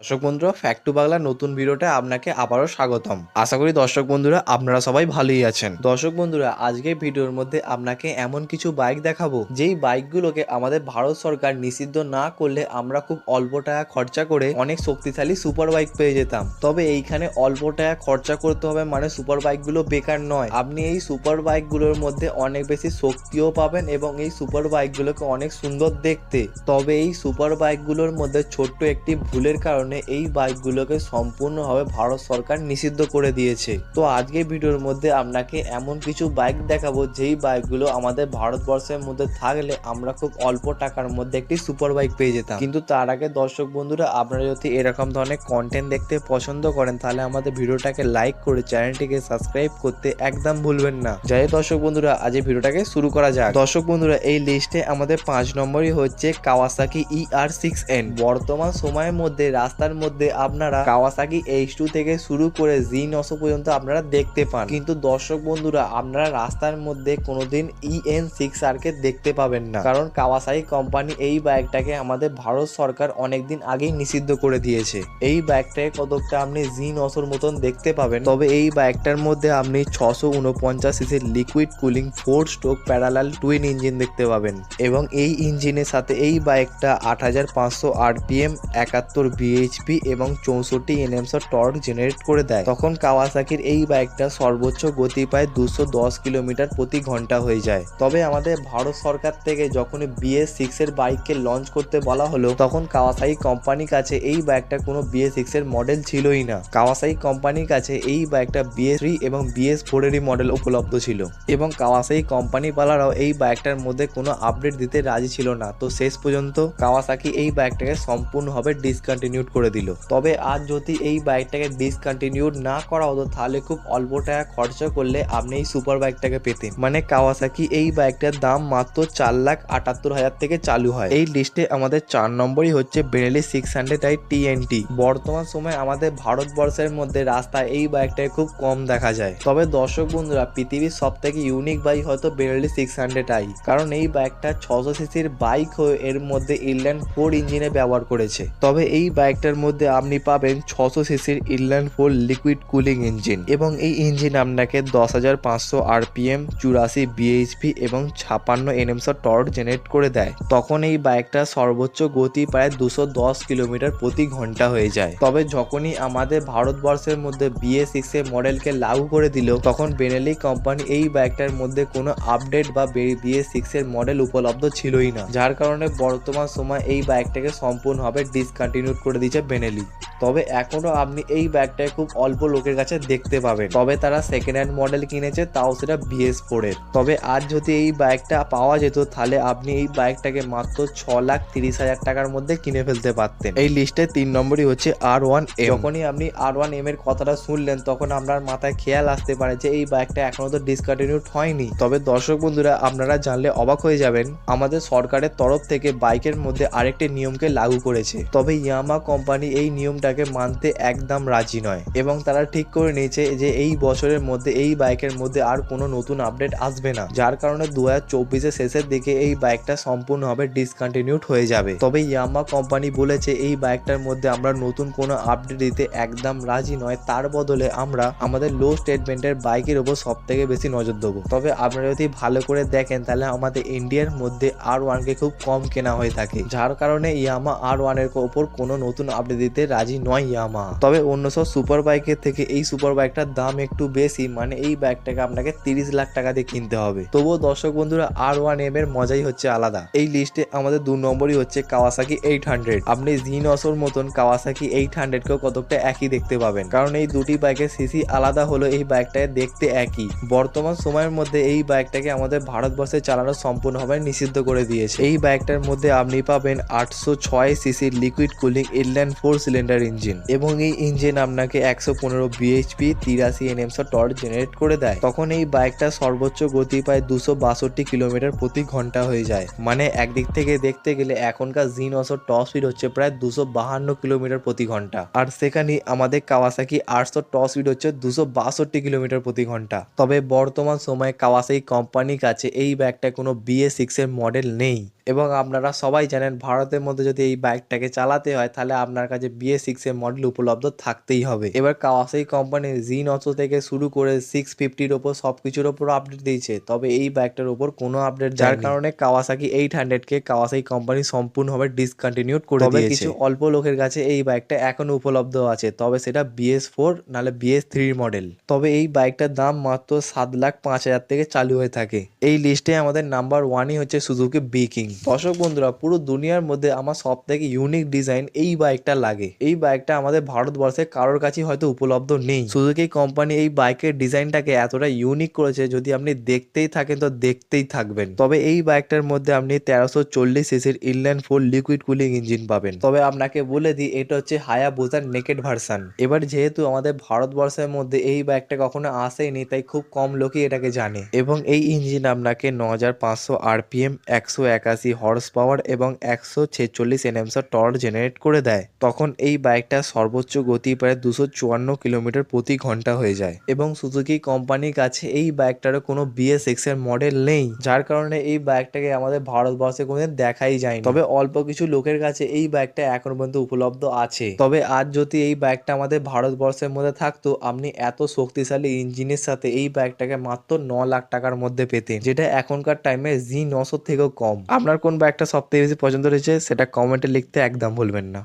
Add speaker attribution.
Speaker 1: দর্শক বন্ধুরা fact two Bangla নতুন ভিডিওতে আপনাকে আবারও স্বাগতম। আশা করি দর্শক বন্ধুরা, আপনারা সবাই ভালোই আছেন। দর্শক বন্ধুরা, আজকের ভিডিওর মধ্যে আপনাকে এমন কিছু বাইক দেখাবো, যেই বাইকগুলোকে আমাদের ভারত সরকার নিষিদ্ধ না করলে আমরা খুব অল্প টাকা খরচা করে অনেক শক্তিশালী সুপার বাইক পেয়ে যেতাম। তবে এইখানে অল্প টাকা খরচা করতে হবে মানে সুপার বাইকগুলো বেকার নয়। আপনি এই সুপার বাইকগুলোর মধ্যে অনেক বেশি শক্তিও পাবেন এবং এই সুপার বাইকগুলোকে অনেক সুন্দর দেখতে। তবে এই সুপার বাইকগুলোর মধ্যে ছোট্ট একটি ভুলের কারণে এই বাইকগুলোকে সম্পূর্ণভাবে ভারত সরকার নিষিদ্ধ করে দিয়েছে। তো আজকের ভিডিওর মধ্যে আপনাকে এমন কিছু বাইক দেখাবো, যেই বাইকগুলো আমাদের ভারতবর্ষের মধ্যে থাকলে আমরা খুব অল্প টাকার মধ্যে একটি সুপার বাইক পেয়ে যেতাম। কিন্তু তার আগে দর্শক বন্ধুরা, আপনারা যদি এরকম ধরনের কন্টেন্ট দেখতে পছন্দ করেন, তাহলে আমাদের ভিডিওটাকে লাইক করে চ্যানেলটিকে সাবস্ক্রাইব করতে একদম ভুলবেন না। যাই দর্শক বন্ধুরা, আজ এই ভিডিওটাকে শুরু করা যাক। দর্শক বন্ধুরা, এই লিস্টে আমাদের পাঁচ নম্বরই হচ্ছে Kawasaki E R six N বর্তমান সময়ের মধ্যে রাস্তার মধ্যে আপনারা কাওয়াসাকি এইচ টু থেকে শুরু করে জি নশো পর্যন্ত আপনারা দেখতে পান। কিন্তু দর্শক বন্ধুরা, আপনারা রাস্তার মধ্যে কোনোদিন ই এন সিক্স আর কে দেখতে পাবেন না। কারণ কাওয়াসাকি কোম্পানি এই বাইকটাকে আমাদের ভারত সরকার অনেকদিন আগেই নিষিদ্ধ করে দিয়েছে। এই বাইকটাকে কতকটা আপনি জি নশোর মতন দেখতে পাবেন, তবে এই বাইকটার মধ্যে আপনি ছশো উনপঞ্চাশ সিসির liquid cooling four stroke parallel twin engine দেখতে পাবেন। এবং এই ইঞ্জিনের সাথে এই বাইকটা আট হাজার পাঁচশো আরপিএম একাত্তর বিএইচপি এবং চৌষট্টি এনএমসর টর্ক জেনারেট করে দেয়। তখন কাওয়াসাকির এই বাইকটা সর্বোচ্চ গতি পায় দুশো দশ কিলোমিটার প্রতি ঘণ্টা হয়ে যায়। তবে আমাদের ভারত সরকার থেকে যখন বিএস সিক্স এর বাইককে লঞ্চ করতে বলা হলো, তখন কাওয়াসাকি কোম্পানির কাছে এই বাইকটা কোনো বিএস সিক্স এর মডেল ছিলই না। কাওয়াসাকি কোম্পানির কাছে এই বাইকটা বিএস থ্রি এবং বিএস ফোর এরই মডেল উপলব্ধ ছিল। এবং কাওয়াসাকি কোম্পানি পালারাও এই বাইকটার মধ্যে কোনো আপডেট দিতে রাজি ছিল না। তো শেষ পর্যন্ত কাওয়াসাকি এই বাইকটাকে সম্পূর্ণভাবে ডিসকন্টিনিউড করে দিল। তবে আজ যদি এই বাইকটাকে ডিসকন্টিনিউড না করা হতো, তাহলে খুব অল্প টাকা খরচা করলে আপনি এই সুপার বাইকটাকে পেতেন। মানে কাওয়াসাকি এই বাইকটার দাম মাত্র চার লাখ আটাত্তর হাজার থেকে চালু হয়। এই লিস্টে আমাদের চার নম্বরই হচ্ছে Benelli six hundred I TNT বর্তমান সময়ে আমাদের ভারতবর্ষের মধ্যে রাস্তায় এই বাইকটাকে খুব কম দেখা যায়। তবে দর্শক বন্ধুরা, পৃথিবীর সব থেকে ইউনিক বাইক হয়তো বেনেলি সিক্স হান্ড্রেড আই কারণ এই বাইকটা ছশো সিসির বাইক হয়ে এর মধ্যে ইনল্যান্ড ফোর ইঞ্জিনে ব্যবহার করেছে। তবে এই বাইকটার মধ্যে আপনি পাবেন ছশো সিসির inline four liquid cooling engine এবং এই ইঞ্জিন আপনাকে দশ হাজার পাঁচশো আরপিএম, চুরাশি বিএইচপি এবং ছাপান্ন এনএমস টর্ক জেনারেট করে দেয়। তখন এই বাইকটা সর্বোচ্চ গতি প্রায় দুশো দশ কিলোমিটার প্রতি ঘণ্টা হয়ে যায়। তবে যখনই আমাদের ভারতবর্ষের মধ্যে বিএ সিক্স এর মডেলকে লাগু করে দিল, তখন বেনেলি কোম্পানি এই বাইকটার মধ্যে কোনো আপডেট বা বিএ সিক্স এর মডেল উপলব্ধ ছিলই না। যার কারণে বর্তমান সময় এই বাইকটাকে সম্পূর্ণভাবে ডিসকন্টিনিউ করে দিয়েছে বেনেলি তবে এখনও আপনি এই ব্যাগটাকে খুব অল্প লোকের কাছে দেখতে পাবেন। তবে তারা সেকেন্ড হ্যান্ড মডেল কিনেছে, তাও সেটা বিএস ফোরের তবে আজ যদি এই বাইকটা পাওয়া যেত, তাহলে আপনি এই বাইকটাকে মাত্র ছ লাখ তিরিশ হাজার টাকার মধ্যে কিনে ফেলতে পারতেন। এই লিস্টে তিন নম্বরই হচ্ছে আর ওয়ান যখনই আপনি আর ওয়ান এম এর কথাটা শুনলেন, তখন আপনার মাথায় খেয়াল আসতে পারে যে এই বাইকটা এখনও তো ডিসকন্টিনিউড হয়নি। তবে দর্শক বন্ধুরা, আপনারা জানলে অবাক হয়ে যাবেন, আমাদের সরকারের তরফ থেকে বাইকের মধ্যে আরেকটি নিয়মকে লাগু করেছে। তবে ইয়ামা কোম্পানি এই নিয়মটাকে মানতে একদম রাজি নয় এবং তারা ঠিক করে নিয়েছে যে এই বছরের মধ্যে, এই বাইকের মধ্যে আর কোনো নতুন আপডেট আসবে না, যার কারণে দু হাজার শেষের দিকে এই বাইকটা সম্পূর্ণভাবে ডিসকন্টিনিউড হয়ে যাবে। তবে ইয়ামা কোম্পানি বলেছে, এই বাইকটার মধ্যে আমরা নতুন কোনো আপডেট দিতে একদম রাজি নয়, তার বদলে আমরা আমাদের লো স্টেটমেন্টের বাইকের উপর সব থেকে বেশি নজর দেবো। তবে আপনারা যদি ভালো করে দেখেন, তাহলে আমাদের ইন্ডিয়ার মধ্যে আর ওয়ানকে খুব কম কেনা হয়ে থাকে, যার কারণে ইয়ামা আর ওয়ানের ওপর কোনো নতুন আপডেট দিতে রাজি নয় ইয়ামা। তবে অন্য সব সুপার বাইকের থেকে এই সুপার বাইকটার দাম একটু বেশি মানে এই বাইকটাকে আপনাকে তিরিশ লাখ টাকা দিয়ে কিনতে হবে। তবুও দর্শক বন্ধুরা আর ওয়ান এম এর মজাই হচ্ছে আলাদা। এই লিস্টে আমাদের দু নম্বরই হচ্ছে কাওয়াসাকি এইট হান্ড্রেড আপনি জি নশোর মতন কাওয়াসাকি এইট হান্ড্রেডকেও কতকটা একই দেখতে পাবেন। কারণ এই দুটি বাইকের সিসি আলাদা হলো এই বাইকটাকে দেখতে একই। বর্তমান সময়ের মধ্যে এই বাইকটাকে আমাদের ভারতবর্ষে চালানো সম্পূর্ণভাবে নিষিদ্ধ করে দিয়েছে। এই বাইকটার মধ্যে আপনি পাবেন আটশো ছয় সিসির liquid cooling inline four cylinder engine এবং এই ইঞ্জিন আপনাকে একশো পনেরো বিএইচপি তিরাশি এনএমস টর্ক জেনারেট করে দেয়। তখন এই বাইকটা সর্বোচ্চ গতি পায় দুশো বাষট্টি কিলোমিটার প্রতি ঘণ্টা হয়ে যায়। মানে একদিক থেকে দেখতে গেলে এখনকার জিন অসর টপ স্পিড হচ্ছে প্রায় দুশো বাহান্ন কিলোমিটার প্রতি ঘণ্টা। আর সেখানে আমাদের কাওয়াসাকি আটশো টপ স্পিড হচ্ছে দুশো বাষট্টি কিলোমিটার প্রতি ঘণ্টা। তবে বর্তমান সময়ে কাওয়াসাকি কোম্পানির কাছে এই ব্যাগটা কোনো বিএ সিক্স এর মডেল নেই। এবং আপনারা সবাই জানেন ভারতের মধ্যে যদি এই বাইকটাকে চালাতে হয় তাহলে আপনার কাছে বিএস সিক্স এর মডেল উপলব্ধ থাকতেই হবে। এবার কাওয়াসাই কোম্পানি জি নশো থেকে শুরু করে সিক্স ফিফটির ওপর সবকিছুর ওপর আপডেট দিয়েছে। তবে এই বাইকটার উপর কোনো আপডেট যার কারণে Kawasaki eight hundred K Kawasaki company সম্পূর্ণভাবে ডিসকন্টিনিউড করে
Speaker 2: তবে
Speaker 1: দিয়েছে। কিছু অল্প লোকের কাছে এই বাইকটা এখনও উপলব্ধ আছে। তবে সেটা বিএস ফোর নাহলে বিএস থ্রি মডেল তবে এই বাইকটার দাম মাত্র সাত লাখ পাঁচ হাজার থেকে চালু হয়ে থাকে। এই লিস্টে আমাদের নাম্বার ওয়ানই হচ্ছে সুজুকি বি কিং দর্শক বন্ধুরা, পুরো দুনিয়ার মধ্যে আমার সব থেকে ইউনিক ডিজাইন এই বাইকটা লাগে। এই বাইকটা আমাদের ভারতবর্ষে কারোর কাছে হয়তো উপলব্ধ নেই। সুজুকি কোম্পানি এই বাইকের ডিজাইনটাকে এতটা ইউনিক করেছে যদি আপনি দেখতেই থাকেন, তো দেখতেই থাকবেন। তবে এই বাইকটার মধ্যে আপনি তেরোশো চল্লিশ সিসির inline four liquid cooling engine পাবেন। তবে আপনাকে বলে দিই, এটা হচ্ছে হায়া বোজার নেকেড ভার্সান এবার যেহেতু আমাদের ভারতবর্ষের মধ্যে এই বাইকটা কখনো আসেনি, তাই খুব কম লোকই এটাকে জানে। এবং এই ইঞ্জিন আপনাকে ন হাজার পাঁচশো আরপিএম একশো একাশি হর্স পাওয়ার এবং একশো ছেচল্লিশ এনএমসা টর্ক জেনারেট করে দেয়। তখন এই বাইকটার সর্বোচ্চ গতি প্রায় দুশো চুয়ান্ন কিলোমিটার প্রতি ঘণ্টা হয়ে যায়। এবং সুজুকি কোম্পানির কাছে এই বাইকটারও কোনো বিএস সিক্স এর মডেল নেই, যার কারণে এই বাইকটাকে আমাদের ভারতবর্ষে কোনোদিন দেখাই যায় তবে অল্প কিছু লোকের কাছে এই বাইকটা এখন পর্যন্ত উপলব্ধ আছে। তবে আজ যদি এই বাইকটা আমাদের ভারতবর্ষের মধ্যে থাকতো, আপনি এত শক্তিশালী ইঞ্জিনের সাথে এই বাইকটাকে মাত্র ন লাখ টাকার মধ্যে পেতেন, যেটা এখনকার টাইমে জি নশো থেকেও কম। আপনার কোন বাইকটা সব থেকে বেশি পছন্দ রয়েছে সেটা কমেন্টে লিখতে একদম ভুলবেন না।